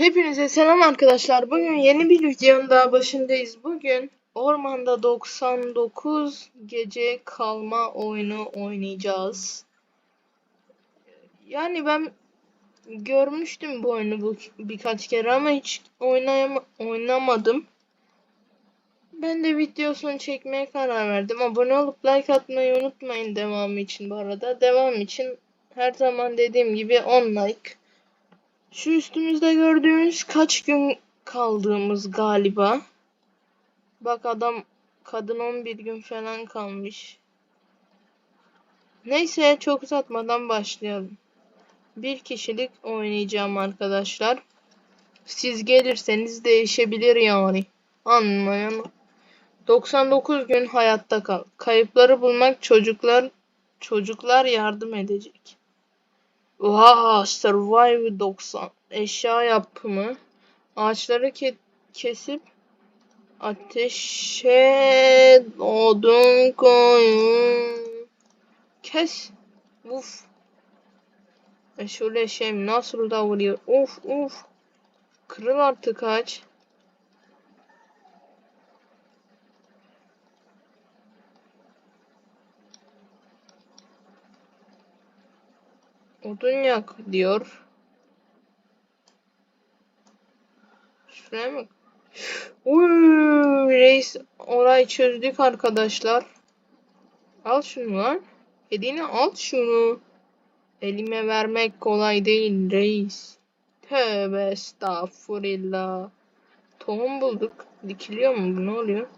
Hepinize selam arkadaşlar. Bugün yeni bir videonun daha başındayız. Bugün ormanda 99 gece kalma oyunu oynayacağız. Yani ben görmüştüm bu oyunu birkaç kere ama hiç oynayama, oynamadım. Ben de videosunu çekmeye karar verdim. Abone olup like atmayı unutmayın devamı için bu arada. Devam için her zaman dediğim gibi 10 like. Şu üstümüzde gördüğünüz kaç gün kaldığımız galiba. Bak adam kadın 11 gün falan kalmış. Neyse çok uzatmadan başlayalım. Bir kişilik oynayacağım arkadaşlar. Siz gelirseniz değişebilir yani. Anlayan. 99 gün hayatta kal. Kayıpları bulmak çocuklar çocuklar yardım edecek. Oha Survive 90 eşya yapımı. Ağaçları ke kesip ateşe odun koyun. Kes. Uf. E şöyle şey nasıl da vuruyor? Uf uf. Kırıl artık ağaç Odun yak diyor. Şuraya mı? Uy, reis orayı çözdük arkadaşlar. Al şunu lan. Hediyeni al şunu. Elime vermek kolay değil reis. Tövbe estağfurullah. Tohum bulduk. Dikiliyor mu ne oluyor?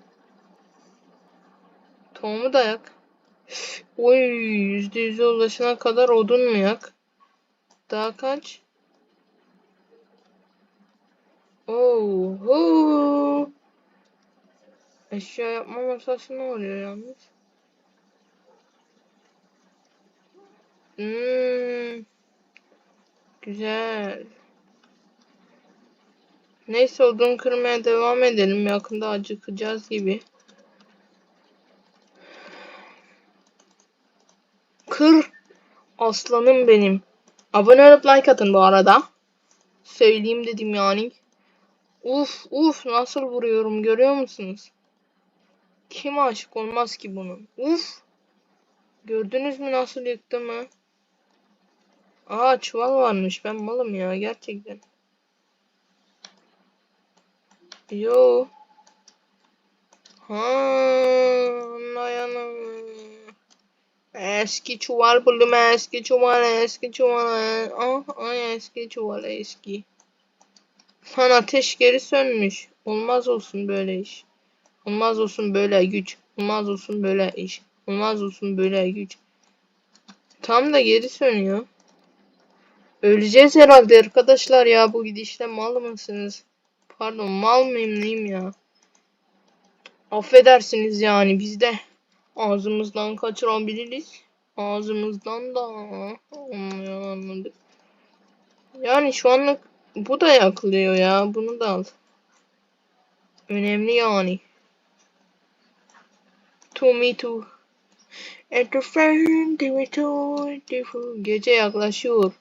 Tohumu da yak. Oy yüzde yüze ulaşana kadar odun mu yak? Daha kaç? Oho. Eşya yapma masası ne oluyor yalnız? Hmm. Güzel. Neyse odun kırmaya devam edelim. Yakında acıkacağız gibi. Kır. Aslanım benim. Abone olup like atın bu arada. Söyleyeyim dedim yani. Uf uf nasıl vuruyorum görüyor musunuz? Kim aşık olmaz ki bunun? Uf. Gördünüz mü nasıl yıktığımı? Aa çuval varmış ben malım ya gerçekten. Yo. Ha, dayanamıyorum. Eski çuval buldum eski çuval eski çuval. Ah, ay eski çuval eski. Lan ateş geri sönmüş. Olmaz olsun böyle iş. Olmaz olsun böyle güç. Olmaz olsun böyle iş. Olmaz olsun böyle güç. Tam da geri sönüyor. Öleceğiz herhalde arkadaşlar ya bu gidişle mal mısınız? Pardon mal mıyım neyim ya? Affedersiniz yani bizde. Ağzımızdan kaçırabiliriz. Ağzımızdan da anladık. Yani şu anlık bu da yakılıyor ya. Bunu da al. Önemli yani. To me too. At the friend, Gece yaklaşıyor.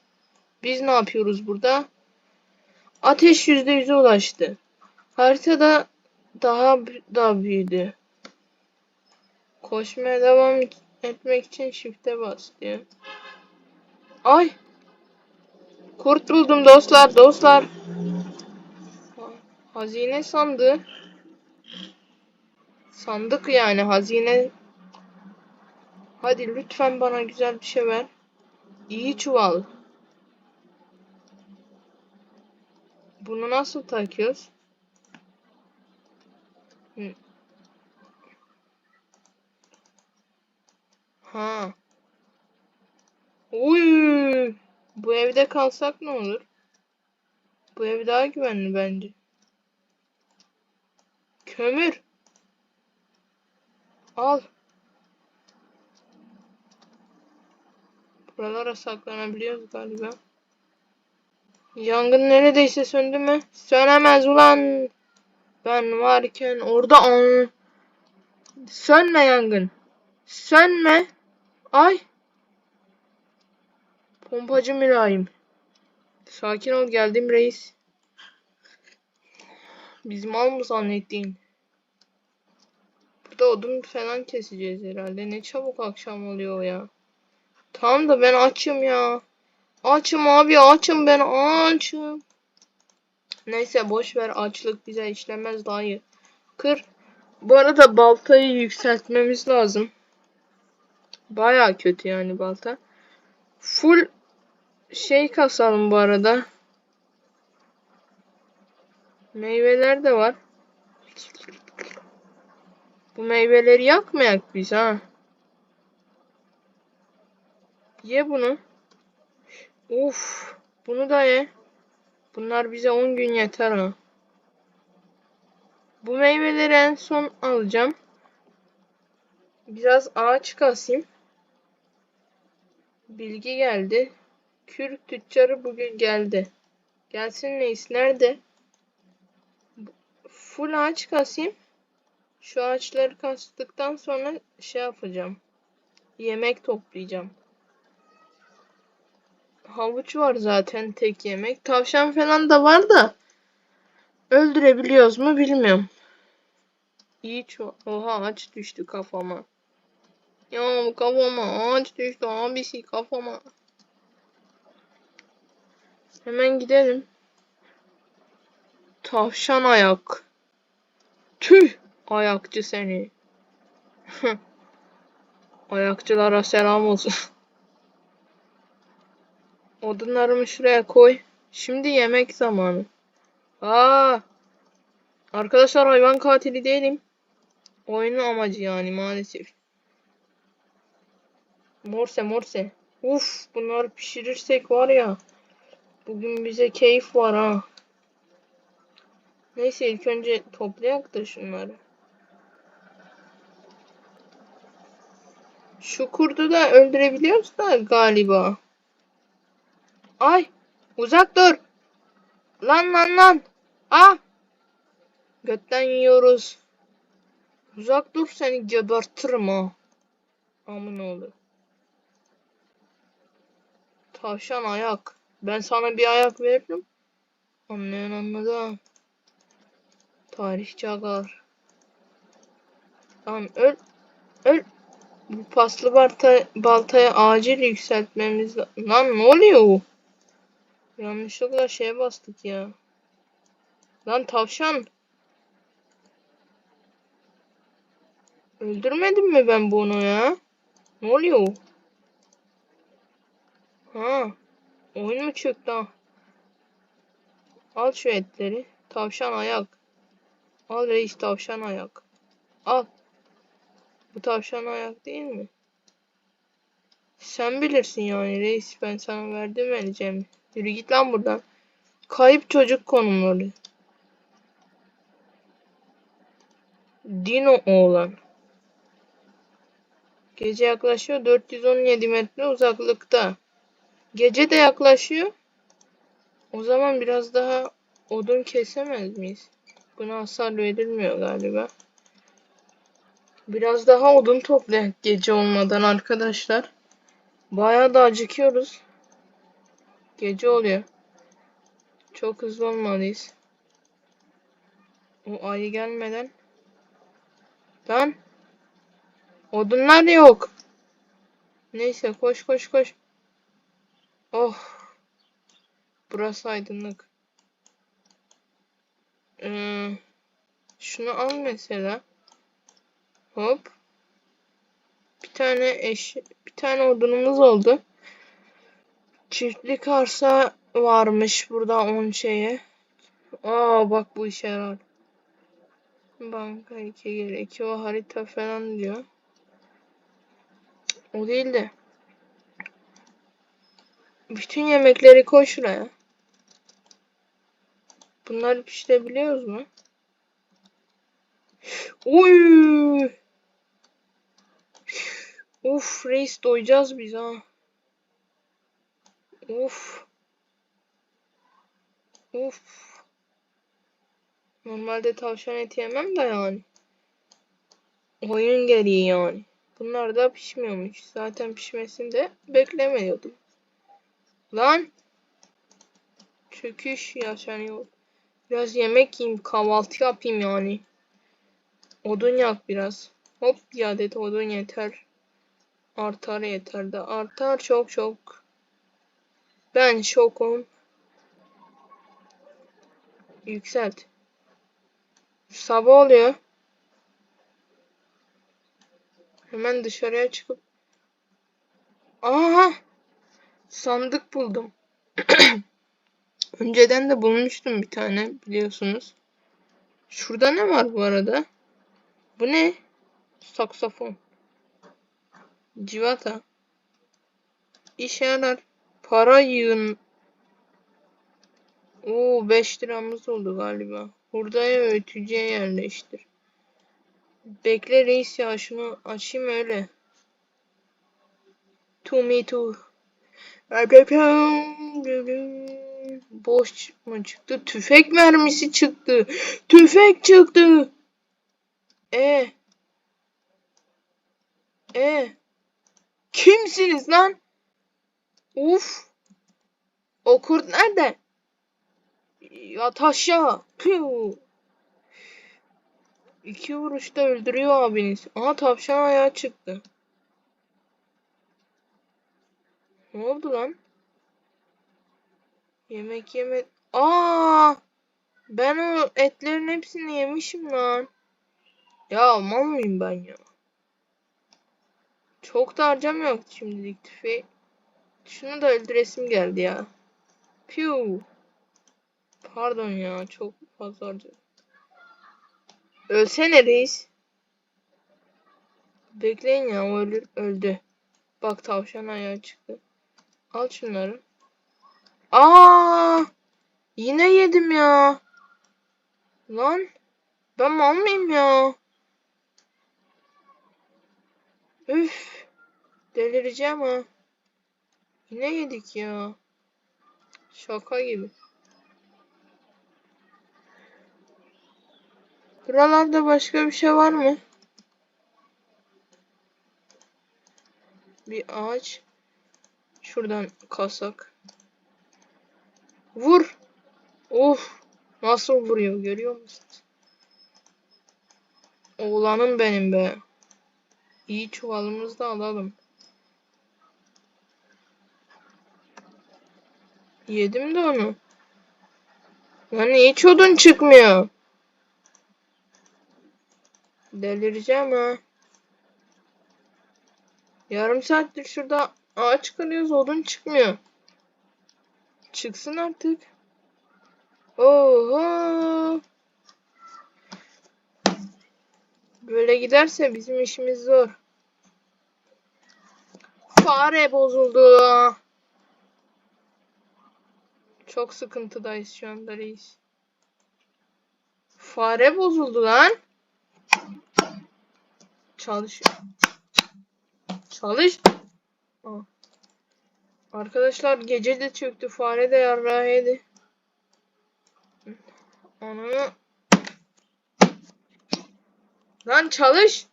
Biz ne yapıyoruz burada? Ateş yüzde yüze ulaştı. Haritada daha da büyüdü. Koşmaya devam etmek için shift'e bas diyor. Ay. Kurt buldum dostlar dostlar. Hazine sandığı. Sandık yani hazine. Hadi lütfen bana güzel bir şey ver. İyi çuval. Bunu nasıl takıyoruz? Ha. Uy. Bu evde kalsak ne olur? Bu ev daha güvenli bence. Kömür. Al. Buralara saklanabiliyoruz galiba. Yangın neredeyse söndü mü? Sönemez ulan. Ben varken orada an. Sönme yangın. Sönme. Ay. Pompacı mülayim. Sakin ol geldim reis. Biz mal mı zannettin? Burada odun falan keseceğiz herhalde. Ne çabuk akşam oluyor ya. Tamam da ben açım ya. Açım abi açım ben açım. Neyse boş ver açlık bize işlemez dayı. Kır. Bu arada baltayı yükseltmemiz lazım. Baya kötü yani balta. Full şey kasalım bu arada. Meyveler de var. Bu meyveleri yakmayak biz ha. Ye bunu. Uf, bunu da ye. Bunlar bize 10 gün yeter ha. Bu meyveleri en son alacağım. Biraz ağaç kasayım. Bilgi geldi. Kürk tüccarı bugün geldi. Gelsin neyiz? Nerede? Full ağaç kasayım. Şu ağaçları kastıktan sonra şey yapacağım. Yemek toplayacağım. Havuç var zaten tek yemek. Tavşan falan da var da öldürebiliyoruz mu bilmiyorum. İyi ço Oha ağaç düştü kafama. Ya kafama ağaç düştü abisi kafama. Hemen gidelim. Tavşan ayak. Tüh ayakçı seni. Ayakçılara selam olsun. Odunlarımı şuraya koy. Şimdi yemek zamanı. Aa! Arkadaşlar hayvan katili değilim. Oyunun amacı yani maalesef. Morse morse. Uf bunları pişirirsek var ya. Bugün bize keyif var ha. Neyse ilk önce toplayak da şunları. Şu kurdu da öldürebiliyoruz da galiba. Ay uzak dur. Lan lan lan. Ah. Götten yiyoruz. Uzak dur seni gebertirim ha. Amın oğlu. Tavşan ayak. Ben sana bir ayak veririm. Anlayan anladı. Tarihçi agalar. Lan öl. Öl. Bu paslı balta, baltaya acil yükseltmemiz la- Lan ne oluyor? Yanlışlıkla şeye bastık ya. Lan tavşan. Öldürmedim mi ben bunu ya? Ne oluyor? Ha. Oyun mu çöktü ha? Al şu etleri. Tavşan ayak. Al reis tavşan ayak. Al. Bu tavşan ayak değil mi? Sen bilirsin yani reis. Ben sana verdim vereceğim. Yürü git lan buradan. Kayıp çocuk konumları. Dino oğlan. Gece yaklaşıyor. 417 metre uzaklıkta. Gece de yaklaşıyor. O zaman biraz daha odun kesemez miyiz? Buna hasar verilmiyor galiba. Biraz daha odun toplayak gece olmadan arkadaşlar. Bayağı da acıkıyoruz. Gece oluyor. Çok hızlı olmalıyız. O ayı gelmeden. Lan. Odunlar yok. Neyse koş koş koş. Oh. Burası aydınlık. Ee, şunu al mesela. Hop. Bir tane eş bir tane odunumuz oldu. Çiftlik arsa varmış burada 10 şeye. Aa bak bu işe yarar. Banka 2 gerekiyor. O harita falan diyor. O değil de. Bütün yemekleri koy şuraya. Bunları pişirebiliyoruz mu? Oy! Uf reis doyacağız biz ha. Uf. Uf. Normalde tavşan eti yemem de yani. Oyun gereği yani. Bunlar da pişmiyormuş. Zaten pişmesini de beklemiyordum. Lan. Çöküş yaşanıyor. Biraz yemek yiyeyim, kahvaltı yapayım yani. Odun yak biraz. Hop bir adet odun yeter. Artar yeter de. Artar çok çok. Ben şokum. Yükselt. Sabah oluyor. Hemen dışarıya çıkıp Aha! Sandık buldum. Önceden de bulmuştum bir tane biliyorsunuz. Şurada ne var bu arada? Bu ne? Saksafon. Civata. İşe yarar. Para yığın. Oo 5 liramız oldu galiba. Hurdaya öğütücüye yerleştir. Bekle reis ya şunu açayım öyle. To me too. Boş mu çıktı? Tüfek mermisi çıktı. Tüfek çıktı. E. E. Kimsiniz lan? Uf. O kurt nerede? Yat aşağı. Piu. İki vuruşta öldürüyor abiniz. Aha tavşan ayağı çıktı. Ne oldu lan? Yemek yeme... Aa! Ben o etlerin hepsini yemişim lan. Ya mal mıyım ben ya? Çok da harcam yok şimdilik tüfeği. Şunu da öldüresim geldi ya. Piu. Pardon ya çok fazla harcadım. Ölsene reis. Bekleyin ya ölür, öldü. Bak tavşan ayağı çıktı. Al şunları. Aa! Yine yedim ya. Lan. Ben mal mıyım ya? Üf. Delireceğim ha. Yine yedik ya. Şaka gibi. Buralarda başka bir şey var mı? Bir ağaç. Şuradan kasak. Vur. Of. Nasıl vuruyor görüyor musunuz? Oğlanım benim be. İyi çuvalımızı da alalım. Yedim de onu. Hani hiç odun çıkmıyor. Delireceğim ha. Yarım saattir şurada ağaç kırıyoruz odun çıkmıyor. Çıksın artık. Oho. Böyle giderse bizim işimiz zor. Fare bozuldu. Çok sıkıntıdayız şu anda reis. Fare bozuldu lan. Çalış. Çalış. Arkadaşlar gece de çöktü. Fare de yarrağı yedi. Onu. Lan çalış.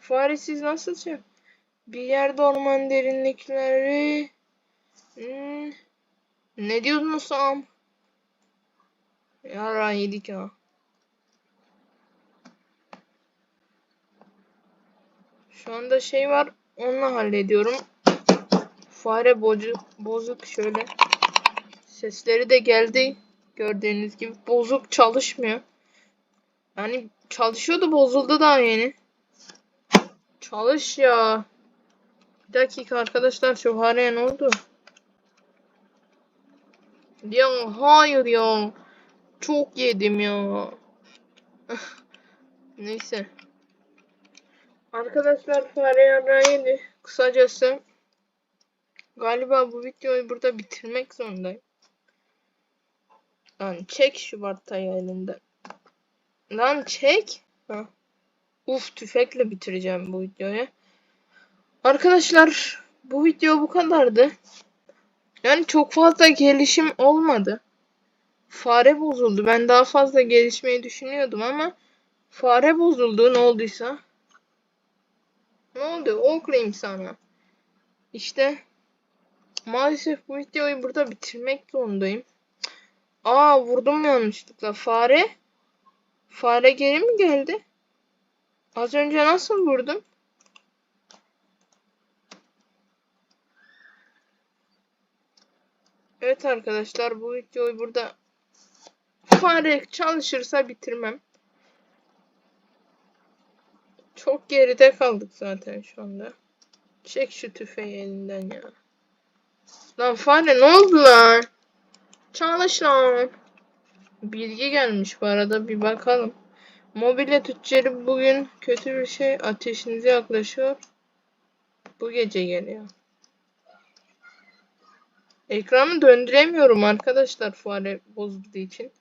Faresiz nasıl çök? Bir yerde orman derinlikleri. Hmm. Ne diyordun Sam? Yarrağı yedik ha. Şu anda şey var. Onunla hallediyorum. Fare bozu, bozuk şöyle. Sesleri de geldi. Gördüğünüz gibi bozuk çalışmıyor. Yani çalışıyordu bozuldu daha yeni. Çalış ya. Bir dakika arkadaşlar şu fareye ne oldu? Ya hayır ya. Çok yedim ya. Neyse. Arkadaşlar fare yarrağı yedi. Kısacası galiba bu videoyu burada bitirmek zorundayım. Lan çek şu elinden. Lan çek. Ha. Uf tüfekle bitireceğim bu videoyu. Arkadaşlar bu video bu kadardı. Yani çok fazla gelişim olmadı. Fare bozuldu. Ben daha fazla gelişmeyi düşünüyordum ama fare bozuldu ne olduysa. Ne oldu? Oklayayım sana. İşte maalesef bu videoyu burada bitirmek zorundayım. Aa vurdum yanlışlıkla. Fare? Fare geri mi geldi? Az önce nasıl vurdum? Evet arkadaşlar bu videoyu burada fare çalışırsa bitirmem. Çok geride kaldık zaten şu anda. Çek şu tüfeği elinden ya. Lan fare ne oldu lan? Çalış lan. Bilgi gelmiş bu arada bir bakalım. Mobilya tüccarı bugün kötü bir şey ateşinize yaklaşıyor. Bu gece geliyor. Ekranı döndüremiyorum arkadaşlar fare bozulduğu için.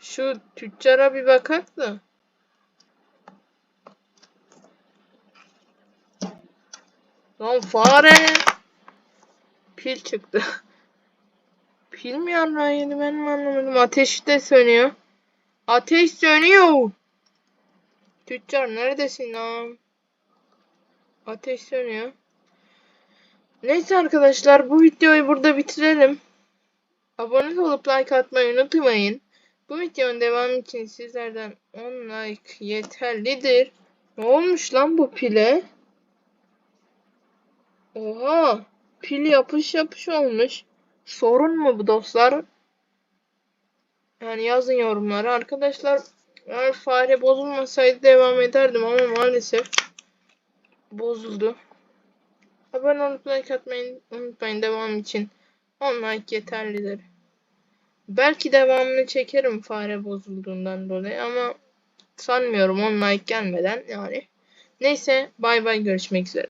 Şu tüccara bir bakak da. Lan fare. Pil çıktı. Pil mi yanına yedi ben mi anlamadım. Ateş de sönüyor. Ateş sönüyor. Tüccar neredesin lan? Ateş sönüyor. Neyse arkadaşlar bu videoyu burada bitirelim. Abone olup like atmayı unutmayın. Bu videonun devamı için sizlerden 10 like yeterlidir. Ne olmuş lan bu pile? Oha! Pil yapış yapış olmuş. Sorun mu bu dostlar? Yani yazın yorumlara. Arkadaşlar eğer fare bozulmasaydı devam ederdim ama maalesef bozuldu. Abone olup like atmayı unutmayın devam için. 10 like yeterlidir. Belki devamını çekerim fare bozulduğundan dolayı ama sanmıyorum 10 like gelmeden yani. Neyse bay bay görüşmek üzere.